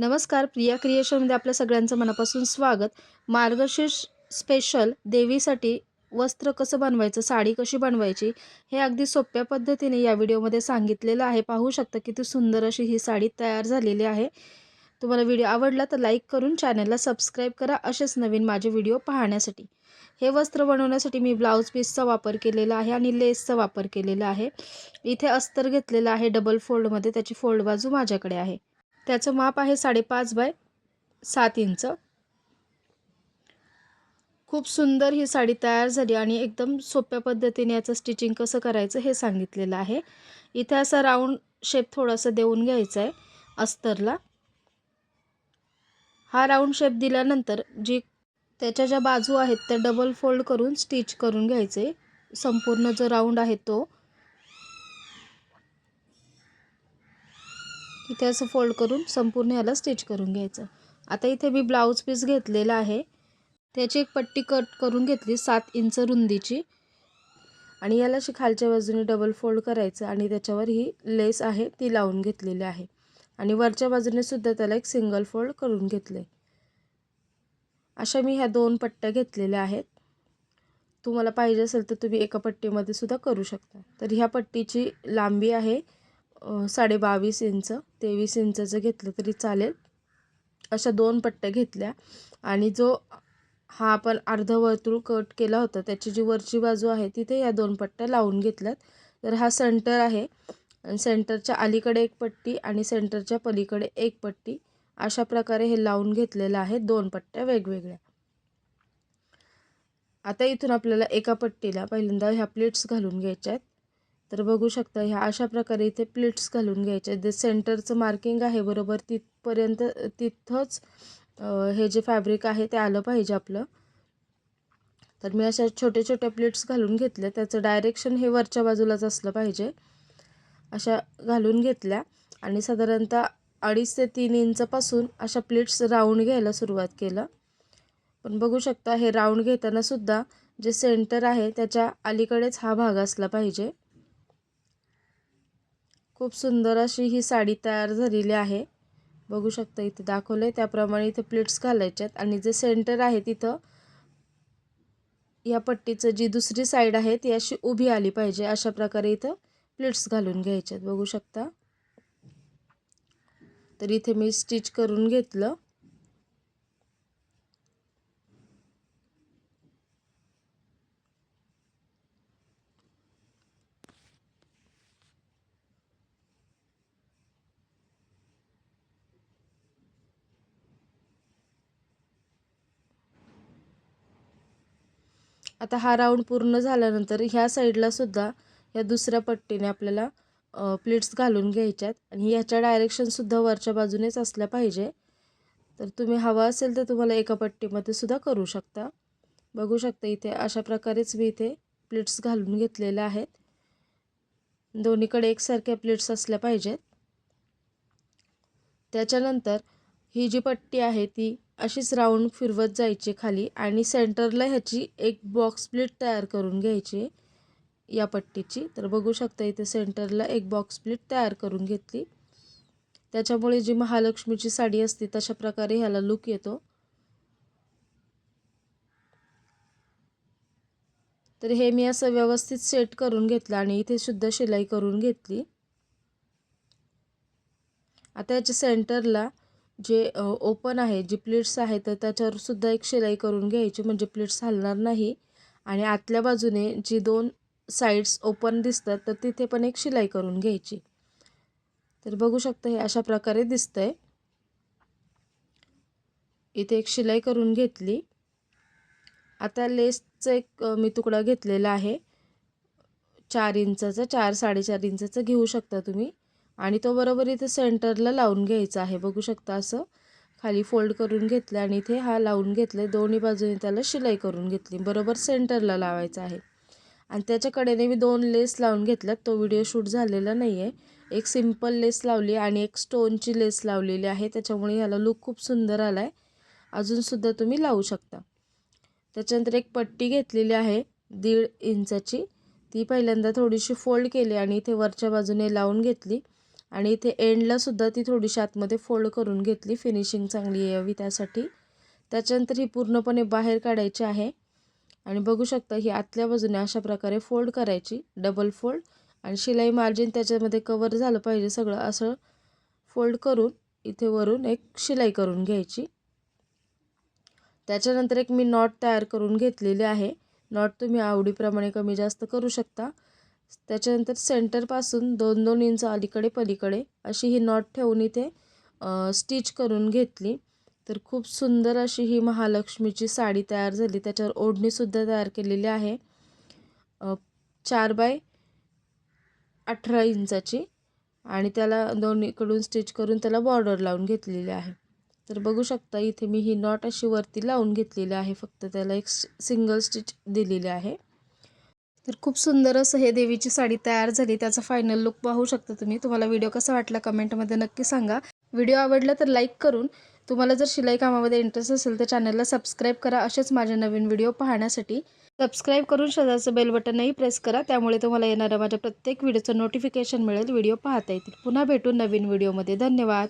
नमस्कार प्रिया क्रिएशनमध्ये आपल्या सगळ्यांचं मनापासून स्वागत. मार्गशीर्ष स्पेशल देवीसाठी वस्त्र कसं बनवायचं साडी कशी बनवायची हे अगदी सोप्या पद्धतीने या व्हिडिओमध्ये सांगितलेलं आहे. पाहू शकता किती सुंदर अशी ही साडी तयार झालेली आहे. तुम्हाला व्हिडिओ आवडला तर लाईक करून चॅनलला सबस्क्राईब करा असेच नवीन माझे व्हिडिओ पाहण्यासाठी. हे वस्त्र बनवण्यासाठी मी ब्लाऊज पीसचा वापर केलेला आहे आणि लेसचा वापर केलेला आहे. इथे अस्तर घेतलेलं आहे डबल फोल्डमध्ये त्याची फोल्ड बाजू माझ्याकडे आहे. त्याचं माप आहे साडेपाच बाय सात इंच. खूप सुंदर ही साडी तयार झाली आणि एकदम सोप्या पद्धतीने याचं स्टिचिंग कसं करायचं हे सांगितलेलं आहे. इथे असा राऊंड शेप थोडासा देऊन घ्यायचा आहे अस्तरला. हा राऊंड शेप दिल्यानंतर जी त्याच्या ज्या बाजू आहेत त्या डबल फोल्ड करून स्टिच करून घ्यायचे. संपूर्ण जो राऊंड आहे तो इथे असं फोल्ड करून संपूर्ण याला स्टिच करून घ्यायचं. आता इथे मी ब्लाऊज पीस घेतलेला आहे. त्याची एक पट्टी कट करून घेतली सात इंच रुंदीची. आणि याला अशी खालच्या बाजूने डबल फोल्ड करायचं आणि त्याच्यावर ही लेस आहे ती लावून घेतलेली आहे. आणि वरच्या बाजूने सुद्धा त्याला एक सिंगल फोल्ड करून घेतले अशा मी ह्या दोन पट्ट्या घेतलेल्या आहेत. तुम्हाला पाहिजे असेल तर तुम्ही एका पट्टीमध्ये सुद्धा करू शकता. तर ह्या पट्टीची लांबी आहे साडे बावीस इंच तेवीस इंचाचं घेतलं तरी चालेल. अशा दोन पट्ट्या घेतल्या आणि जो हा आपण अर्धवर्तुळ कट केला होता त्याची जी वरची बाजू आहे तिथे या दोन पट्ट्या लावून घेतल्यात. तर हा सेंटर आहे सेंटरच्या अलीकडे एक पट्टी आणि सेंटरच्या पलीकडे एक पट्टी. अशा प्रकारे हे लावून घेतलेलं आहे दोन पट्ट्या वेगवेगळ्या. आता इथून आपल्याला एका पट्टीला पहिल्यांदा ह्या प्लेट्स घालून घ्यायच्या आहेत. तर बघू शकता ह्या अशा प्रकारे इथे प्लेट्स घालून घ्यायचे. जे सेंटरचं मार्किंग आहे बरोबर तिथपर्यंत तिथंच हे जे फॅब्रिक आहे ते आलं पाहिजे आपलं. तर मी अशा छोट्या छोट्या प्लेट्स घालून घेतल्या. त्याचं डायरेक्शन हे वरच्या बाजूलाच असलं पाहिजे. अशा घालून घेतल्या आणि साधारणतः अडीच ते तीन इंचपासून अशा प्लेट्स राऊंड घ्यायला सुरुवात केलं. पण बघू शकता हे राऊंड घेतानासुद्धा जे सेंटर आहे त्याच्या अलीकडेच हा भाग असला पाहिजे. खूप सुंदर अशी ही साडी तयार झालेली आहे. बघू शकता इथे दाखवलं आहे त्याप्रमाणे इथे प्लेट्स घालायच्यात आणि जे सेंटर आहे तिथं या पट्टीचं जी दुसरी साईड आहे ती अशी उभी आली पाहिजे. अशा प्रकारे इथं प्लेट्स घालून घ्यायच्यात. बघू शकता. तर इथे मी स्टिच करून घेतलं. आता हा राऊंड पूर्ण झाल्यानंतर ह्या साईडला सुद्धा या दुसऱ्या पट्टीने आपल्याला प्लेट्स घालून घ्यायच्यात. आणि ह्याच्या डायरेक्शनसुद्धा वरच्या बाजूनेच असल्या पाहिजे. तर तुम्ही हवा असेल तर तुम्हाला एका पट्टीमध्ये सुद्धा करू शकता. बघू शकता इथे अशा प्रकारेच मी इथे प्लेट्स घालून घेतलेल्या आहेत. दोन्हीकडे एकसारख्या प्लेट्स असल्या पाहिजेत. त्याच्यानंतर ही जी पट्टी आहे ती अशीच राऊंड फिरवत जायची खाली आणि सेंटरला ह्याची एक बॉक्स प्लेट तयार करून घ्यायची या पट्टीची. तर बघू शकता इथे सेंटरला एक बॉक्स प्लेट तयार करून घेतली. त्याच्यामुळे जी महालक्ष्मीची साडी असते तशा प्रकारे ह्याला लुक येतो. तर हे मी असं व्यवस्थित सेट करून घेतलं आणि इथे सुद्धा शिलाई करून घेतली. आता याच्या सेंटरला जे ओपन आहे जी प्लेट्स आहे तर त्याच्यावर सुद्धा एक शिलाई करून घ्यायची. म्हणजे प्लेट्स हलणार नाही. आणि आतल्या बाजूने जी दोन साईड्स ओपन दिसतात तर तिथे पण एक शिलाई करून घ्यायची. तर बघू शकता हे अशा प्रकारे दिसतंय. इथे एक शिलाई करून घेतली. आता लेसचं एक मी तुकडा घेतलेला आहे. चार इंचाचा चार साडेचार इंचाचा घेऊ शकता तुम्ही. आणि तो बरोबर इथे सेंटरला लावून घ्यायचा आहे. बघू शकता असं. खाली फोल्ड करून घेतलं आणि इथे हा लावून घेतलं दोन्ही बाजूने त्याला शिलाई करून घेतली. बरोबर सेंटरला लावायचा आहे. आणि त्याच्याकडेने मी दोन लेस लावून घेतल्यात. तो व्हिडिओ शूट झालेला नाही आहे एक सिंपल लेस लावली आणि एक स्टोनची लेस लावलेली आहे. त्याच्यामुळे ह्याला लुक खूप सुंदर आला आहे अजूनसुद्धा तुम्ही लावू शकता. त्याच्यानंतर एक पट्टी घेतलेली आहे दीड इंचाची. ती पहिल्यांदा थोडीशी फोल्ड केली आणि इथे वरच्या बाजूने लावून घेतली. आणि इथे एंडलासुद्धा ती थोडीशी आतमध्ये फोल्ड करून घेतली. फिनिशिंग चांगली यावी त्यासाठी. त्याच्यानंतर ही पूर्णपणे बाहेर काढायची आहे. आणि बघू शकता ही आतल्या बाजूने अशा प्रकारे फोल्ड करायची. डबल फोल्ड आणि शिलाई मार्जिन त्याच्यामध्ये कवर झालं पाहिजे सगळं असं फोल्ड करून इथे वरून एक शिलाई करून घ्यायची. त्याच्यानंतर एक मी नॉट तयार करून घेतलेली आहे. नॉट तुम्ही आवडीप्रमाणे कमी जास्त करू शकता. त्याच्यानंतर सेंटरपासून दोन दोन इंच अलीकडे पलीकडे अशी ही नॉट ठेवून इथे स्टिच करून घेतली. तर खूप सुंदर अशी ही महालक्ष्मीची साडी तयार झाली. त्याच्यावर ओढणीसुद्धा तयार केलेली आहे. चार बाय अठरा इंचाची आणि त्याला दोन्हीकडून स्टिच करून त्याला बॉर्डर लावून घेतलेली आहे. तर बघू शकता इथे मी ही नॉट अशी वरती लावून घेतलेली आहे. फक्त त्याला एक सिंगल स्टिच दिलेली आहे. तर खूप सुंदर असं हे देवीची साडी तयार झाली. त्याचा फायनल लुक पाहू शकता तुम्ही. तुम्हाला व्हिडिओ कसा वाटला कमेंटमध्ये नक्की सांगा. व्हिडिओ आवडला तर लाईक करून तुम्हाला जर शिलाई कामामध्ये इंटरेस्ट असेल तर चॅनलला सबस्क्राईब करा. असेच माझे नवीन व्हिडिओ पाहण्यासाठी. सबस्क्राईब करून शेजारचं बेल बटनही प्रेस करा. त्यामुळे तुम्हाला येणाऱ्या माझ्या प्रत्येक व्हिडिओचं नोटिफिकेशन मिळेल. व्हिडिओ पाहता येतील. पुन्हा भेटून नवीन व्हिडिओमध्ये धन्यवाद.